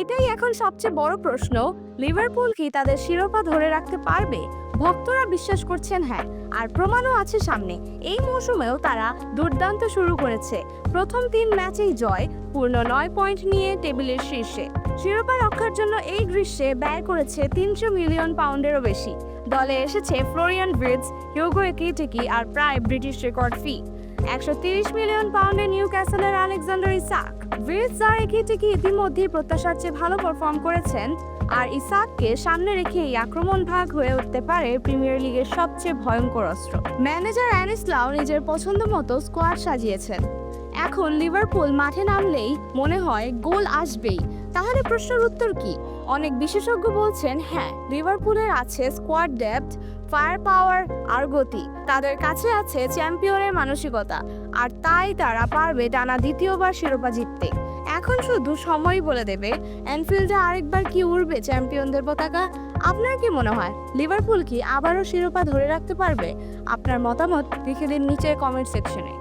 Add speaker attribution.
Speaker 1: এটাই এখন সবচেয়ে বড় প্রশ্ন। লিভারপুল কি তাদের শিরোপা ধরে রাখতে পারবে? ভক্তরা বিশ্বাস করছেন হ্যাঁ আর প্রমাণও আছে সামনে। এই মৌসুমেও তারা দুর্দান্ত শুরু করেছে। প্রথম তিন ম্যাচেই জয়, পূর্ণ নয় পয়েন্ট নিয়ে টেবিলের শীর্ষে। শিরোপা রক্ষার জন্য এই গ্রীষ্মে ব্যয় করেছে তিনশো মিলিয়ন পাউন্ডেরও বেশি। দলে এসেছে ফ্লোরিয়ান ব্রিডস, হিউগো একিটেকি আর প্রায় ব্রিটিশ রেকর্ড ফি। একশো মিলিয়ন পাউন্ডে নিউ ক্যাসেলের আলেকজান্ডার ইসাক। ব্রিডস আর একিটেকি ইতিমধ্যেই প্রত্যাশার চেয়ে ভালো পারফর্ম করেছেন। আর ইসাককে সামনে রেখে এই আক্রমণ ভাগ হয়ে উঠতে পারে প্রিমিয়ার লিগের সবচেয়ে ভয়ঙ্কর অস্ত্র। ম্যানেজার অ্যানিসলাও নিজের পছন্দ মতো স্কোয়াড সাজিয়েছেন। এখন লিভারপুল মাঠে নামলেই মনে হয় গোল আসবেই। তাহলে প্রশ্নের উত্তর কি? অনেক বিশেষজ্ঞ বলছেন হ্যাঁ লিভারপুলের আছে স্কোয়াড ডেপথ, ফায়ার পাওয়ার, আর গতি। তাদের কাছে আছে চ্যাম্পিয়নের মানসিকতা, আর তাই তারা পারবে টানা দ্বিতীয়বার শিরোপা জিততে। এখন শুধু সময়ই বলে দেবে অ্যানফিল্ডে আরেকবার কি উড়বে চ্যাম্পিয়নদের পতাকা? আপনার কি মনে হয়, লিভারপুল কি আবারও শিরোপা ধরে রাখতে পারবে? আপনার মতামত লিখে দিন নিচে কমেন্ট সেকশনে।